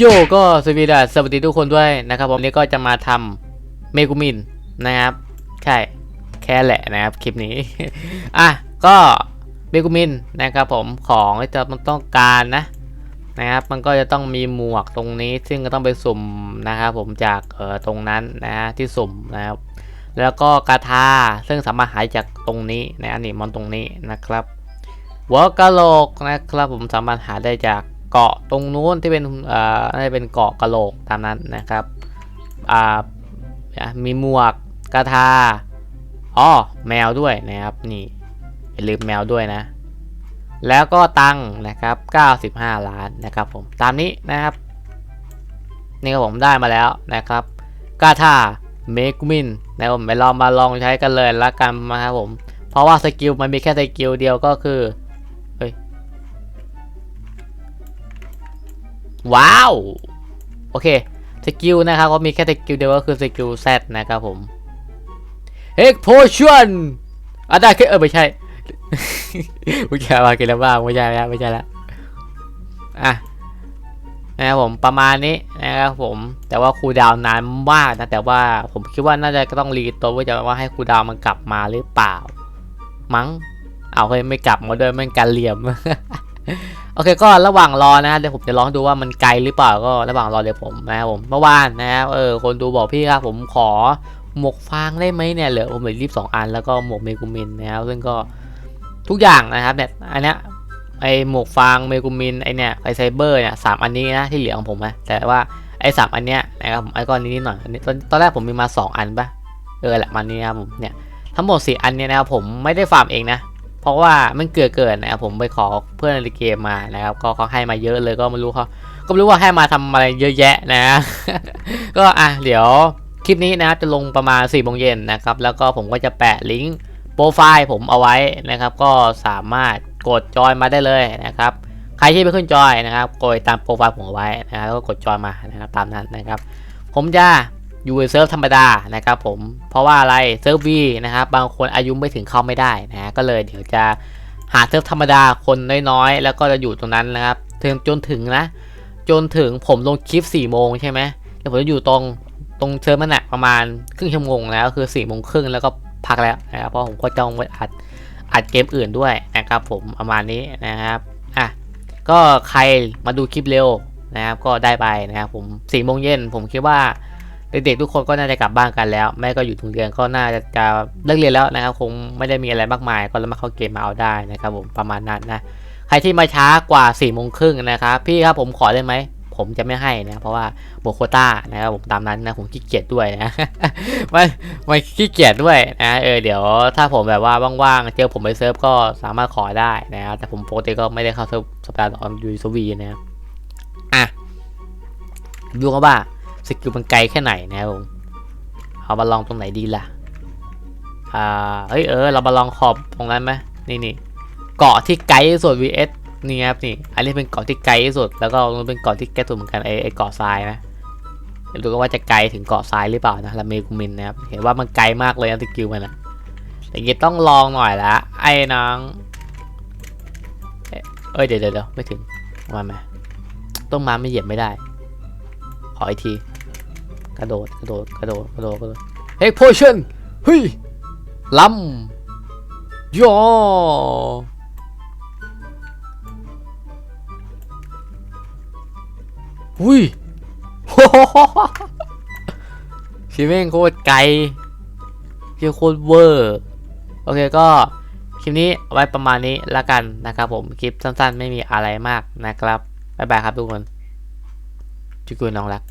โยก็สวัสดีดาสวัสดีทุกคนด้วยนะครับผมนี้ก็จะมาทำเมกุมินนะครับ ใช่ แค่แหละนะครับ คลิปนี้ อะ ก็เมกุมินนะครับผมของที่จะมันต้องการนะนะครับ มันก็จะต้องมีหมวกตรงนี้ ซึ่งก็ต้องไปสุ่มนะครับผมจากเอ่อตรงนั้นนะฮะที่สุ่มนะครับ แล้วก็กาทาซึ่งสามารถหายจากตรงนี้นะอันนี้มอนตรงนี้นะครับหัวกะโหลกนะครับผมสามารถหาได้จาก เกาะตรงนู้นที่เป็นอ่อน่าจะเป็นเกาะกะโหลกตามนั้นนะครับอ่ามีหมวกกระทาอ๋อแมวด้วยนะครับนี่อย่าลืมแมวด้วยนะ แล้วก็ตังนะครับ 95 ล้านนะครับผมตามนี้นะครับ นี่ก็ผมได้มาแล้วนะครับกาทาเมกมินนะผมไปลองมาลองใช้กันเลยละกันนะครับผม เพราะว่าสกิลมันมีแค่สกิลเดียวก็คือ ว้าว โอเคสกิลนะครับก็มีแค่สกิลเดียวก็คือสกิล Z นะครับผม e x p o t i o n อะได้แค่เออไม่ใช่ไม่ใช่มากินแล้วบ้างไม่ใช่แล้วไม่ใช่แล้วอะนะครับผมประมาณนี้นะครับผม แต่ว่าครูดาวนานมากนะแต่ว่าผมคิดว่าน่าจะก็ต้องรีตัวว่าจะว่าให้ครูดาวมันกลับมาหรือเปล่า มั้งเอาเฮ้ยไม่กลับมาด้วยม่งการเหลี่ยม โอเคก็ระหว่างรอนะเดี๋ยวผมจะลองดูว่ามันไกลหรือเปล่าก็ระหว่างรอเดี๋ยวผมนะครับผมเมื่อวานนะครับเออคนดูบอกพี่ครับผมขอหมวกฟางได้ไหมเนี่ยเหลือผมเหลือรีบสองอันแล้วก็หมวกเมกุมินนะครับซึ่งก็ทุกอย่างนะครับเนี่ยอันเนี้ยไอหมวกฟางเมกุมินไอเนี่ยไอไซเบอร์เนี่ยสามอันนี้นะที่เหลือของผมนะแต่ว่าไอสามอันเนี้ยนะครับผมไอก้อนนี้นิดหน่อยตอนตอนแรกผมมีมาสองอันปะเออแหละมันนี้นะครับผมเนี่ยทั้งหมดสี่อันเนี่ยนะครับผมไม่ได้ฟาร์มเองนะ ราะว่ามันเกิดเกิดนะครับผมไปขอเพื่อนในเกมมานะครับ ก็เขาให้มาเยอะเลยก็ไม่รู้เขาก็ไม่รู้ว่าให้มาทำอะไรเยอะแยะนะ ก็อะเดี๋ยวคลิปนี้นะครับจะลงประมาณ4ี่โมงเย็นนะครับ แล้วก็ผมก็จะแปะลิงก์โปรไฟล์ผมเอาไว้นะครับ ก็สามารถกดจอยมาได้เลยนะครับ ใครที่ไม่ขึ้นจอยนะครับกดตามโปรไฟล์ผมเอาไว้นะครับแล้วก็กดจอยมานะครับตามนั้นนะครับ ผมจะ ยู่ในเซิร์ฟธรรมดานะครับผมเพราะว่าอะไรเซิร์ฟวีนะครับบางคนอายุไม่ถึงเข้าไม่ได้นะก็เลยเดี๋ยวจะหาเซิร์ฟธรรมดาคนน้อยๆ แล้วก็จะอยู่ตรงนั้นนะครับถึงจนถึงนะ จนถึงผมลงคลิป4ี่โมงใช่ไหมแล้วผมจะอยู่ตรงตรงเซิร์ฟนั่นแหละประมาณครึ่งชั่วโมงแล้วคือ4ี่โมงครึ่งแล้วก็พักแล้วนะครับเพราะผมก็จ้องไปอัดอัดเกมอื่นด้วยนะครับผมประมาณนี้นะครับอะก็ใครมาดูคลิปเร็วนะครับก็ได้ไปนะครับผม4ี่โมงเย็นผมคิดว่า เด็กๆทุกคนก็น่าจะกลับบ้านกันแล้ว แม่ก็อยู่โรงเรียนก็น่าจะจะเลิกเรียนแล้วนะครับคงไม่ได้มีอะไรมากมาย ก็แล้วมาเข้าเกมมาเอาได้นะครับผมประมาณนั้นนะใครที่มาช้ากว่า4ี่โมงครึ่งนะครับพี่ครับผมขอได้ไหมผมจะไม่ให้นะเพราะว่าโบโคต้านะครับผมตามนั้นนะผมขี้เกียจด้วยนะไม่ไม่ขี้เกียจด้วยนะเออเดี๋ยวถ้าผมแบบว่าว่างๆเจอผมไปเซิร์ฟก็สามารถขอได้นะครับแต่ผมปกติก็ไม่ได้เข้าเซิร์ฟสัปดาห์ต่อยูสวีนะอะดูกันว่า สกิลมันไกลแค่ไหนนะครับผมเอามาลองตรงไหนดีล่ะอ่าเฮ้ยเออเรามาลองขอบตรงนั้นไหมนี่นี่เกาะที่ไกลที่สุด vs นี่ครับนี่อันนี้เป็นเกาะที่ไกลที่สุดแล้วก็มันเป็นเกาะที่ใกล้สุดเหมือนกันไอไอเกาะทรายนะเดี๋ยวดูกันว่าจะไกลถึงเกาะทรายหรือเปล่านะลาเมกุมินนะครับเห็นว่ามันไกลมากเลยนะสกิลมันนะอย่างงี้ต้องลองหน่อยละไอ้น้องเอ้ยเดี๋ยวเดี๋ยวเดี๋ยวไม่ถึงมาไหมต้นไม้ไม่เหยียบไม่ได้ ขออีกทีกระโดดกระโดดกระโดดกระโดดกระโดดเฮ้ยโพชั่นเฮ้ยลำยอหุยโอ้โหชิแม่งโคตรไกลเชี่โคตรเวอร์ โอเคก็คลิปนี้ไว้ประมาณนี้ละกันนะครับผม คลิปสั้นๆ ไม่มีอะไรมากนะครับ บ๊ายบายครับทุกคน จุกุยน้องรัก